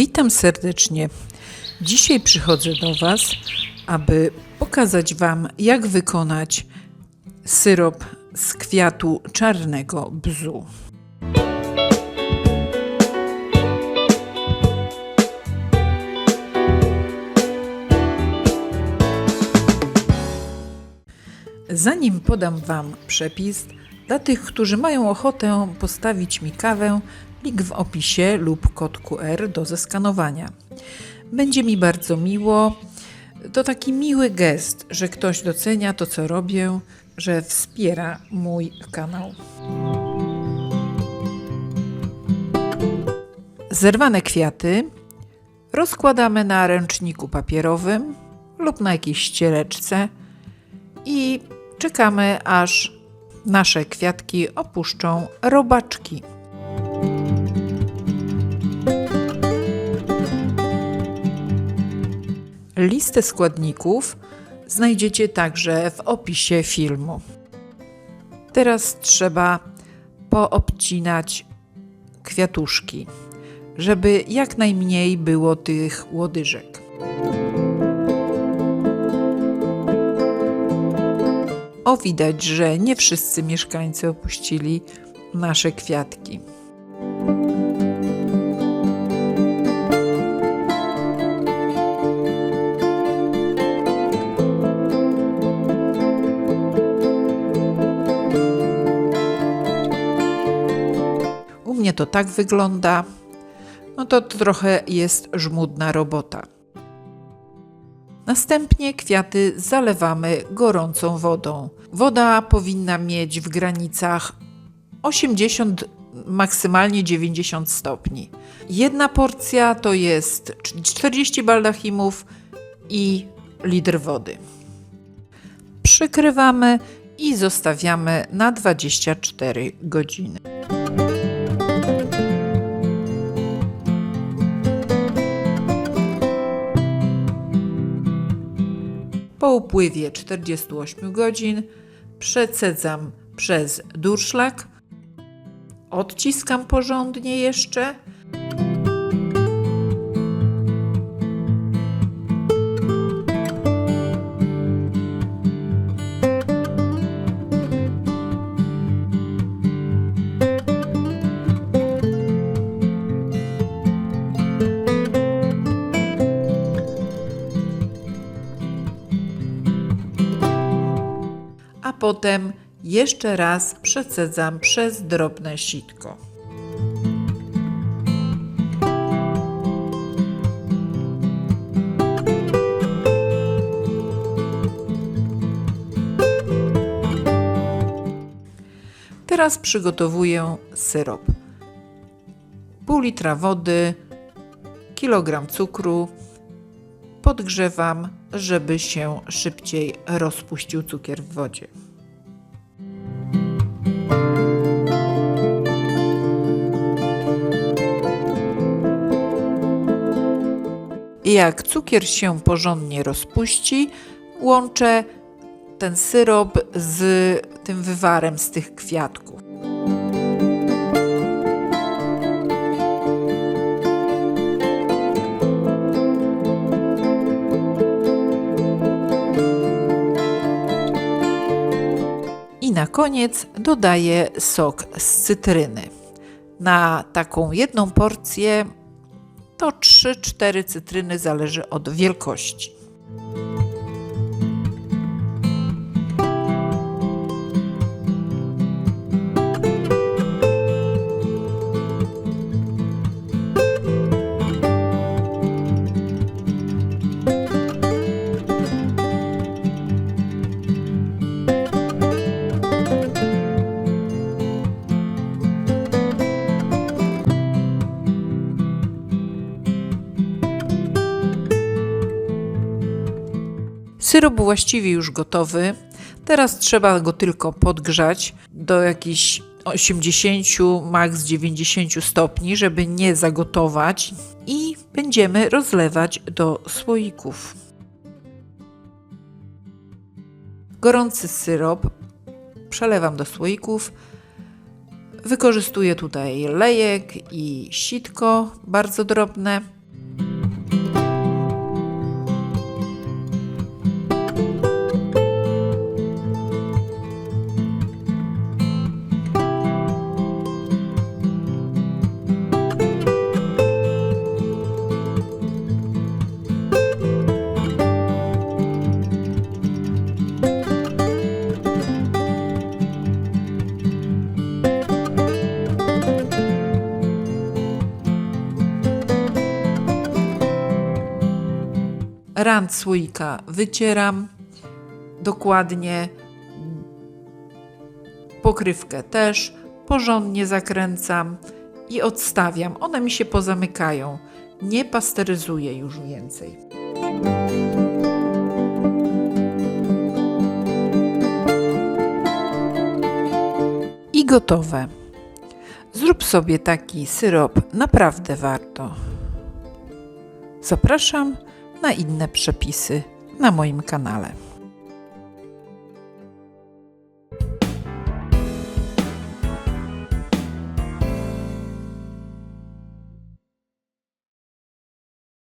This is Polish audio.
Witam serdecznie. Dzisiaj przychodzę do Was, aby pokazać Wam, jak wykonać syrop z kwiatu czarnego bzu. Zanim podam Wam przepis, dla tych, którzy mają ochotę postawić mi kawę, link w opisie lub kod QR do zeskanowania. Będzie mi bardzo miło. To taki miły gest, że ktoś docenia to, co robię, że wspiera mój kanał. Zerwane kwiaty rozkładamy na ręczniku papierowym lub na jakiejś ściereczce i czekamy, aż nasze kwiatki opuszczą robaczki. Listę składników znajdziecie także w opisie filmu. Teraz trzeba poobcinać kwiatuszki, żeby jak najmniej było tych łodyżek. O, widać, że nie wszyscy mieszkańcy opuścili nasze kwiatki. To tak wygląda. No to trochę jest żmudna robota. Następnie kwiaty zalewamy gorącą wodą. Woda powinna mieć w granicach 80, maksymalnie 90 stopni. Jedna porcja to jest 40 baldachimów i litr wody. Przykrywamy i zostawiamy na 24 godziny. Po upływie 48 godzin przecedzam przez durszlak, odciskam porządnie jeszcze. Potem jeszcze raz przecedzam przez drobne sitko. Teraz przygotowuję syrop. Pół litra wody, kilogram cukru, podgrzewam, żeby się szybciej rozpuścił cukier w wodzie. Jak cukier się porządnie rozpuści, łączę ten syrop z tym wywarem z tych kwiatków. I na koniec dodaję sok z cytryny. Na taką jedną porcję to 3-4 cytryny zależy od wielkości. Syrop właściwie już gotowy. Teraz trzeba go tylko podgrzać do jakichś 80, maks 90 stopni, żeby nie zagotować i będziemy rozlewać do słoików. Gorący syrop przelewam do słoików. Wykorzystuję tutaj lejek i sitko bardzo drobne. Rand słoika wycieram dokładnie, pokrywkę też, porządnie zakręcam i odstawiam. One mi się pozamykają. Nie pasteryzuję już więcej. I gotowe. Zrób sobie taki syrop, naprawdę warto. Zapraszam na inne przepisy na moim kanale.